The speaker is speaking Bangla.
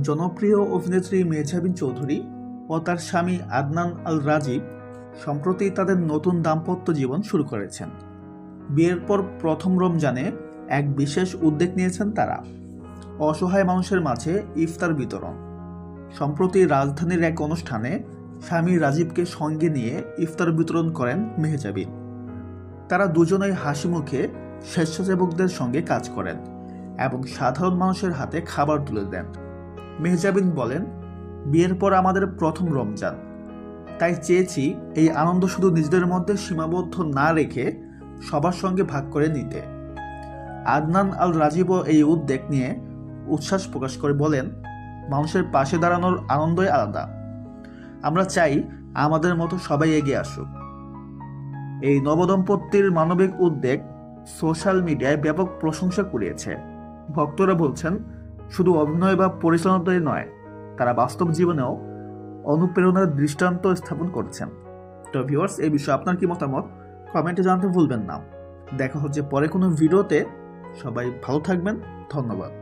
জনপ্রিয় অভিনেত্রী মেহজাবিন চৌধুরী ও তার স্বামী আদনান আল রাজীব সম্প্রতি তাদের নতুন দাম্পত্য জীবন শুরু করেছেন। বিয়ের পর প্রথম রমজানে এক বিশেষ উদ্যোগ নিয়েছেন তারা। অসহায় মানুষের মাঝে ইফতার বিতরণ। সম্প্রতি রাজধানীর এক অনুষ্ঠানে স্বামী রাজীবকে সঙ্গে নিয়ে ইফতার বিতরণ করেন মেহজাবিন। তারা দুজনেই হাসি মুখে স্বেচ্ছাসেবকদের সঙ্গে কাজ করেন এবং সাধারণ মানুষের হাতে খাবার তুলে দেন। মেহজাবিন বলেন, বিয়ের পর আমাদের প্রথম রমজান। তাই চেয়েছি এই আনন্দ শুধু নিজেদের মধ্যে সীমাবদ্ধ না রেখে সবার সঙ্গে ভাগ করে নিতে। আদনান আল রাজীবও এই উদ্যোগ নিয়ে উচ্ছ্বাস প্রকাশ করে বলেন, মানুষের পাশে দাঁড়ানোর আনন্দই আলাদা। আমরা চাই আমাদের মতো সবাই এগিয়ে আসুক। এই নবদম্পতির মানবিক উদ্যোগ সোশ্যাল মিডিয়ায় ব্যাপক প্রশংসা কুড়িয়েছে। ভক্তরা বলছেন শুধু অভিনয় বা পরিচালনাতে নয়, তারা বাস্তব জীবনেও অনুপ্রেরণার দৃষ্টান্ত স্থাপন করছেন। তো ভিউয়ার্স এই বিষয়ে আপনার কি মতামত? কমেন্টে জানতে ভুলবেন না। দেখা হচ্ছে পরে কোনো ভিডিওতে সবাই ভালো থাকবেন। ধন্যবাদ।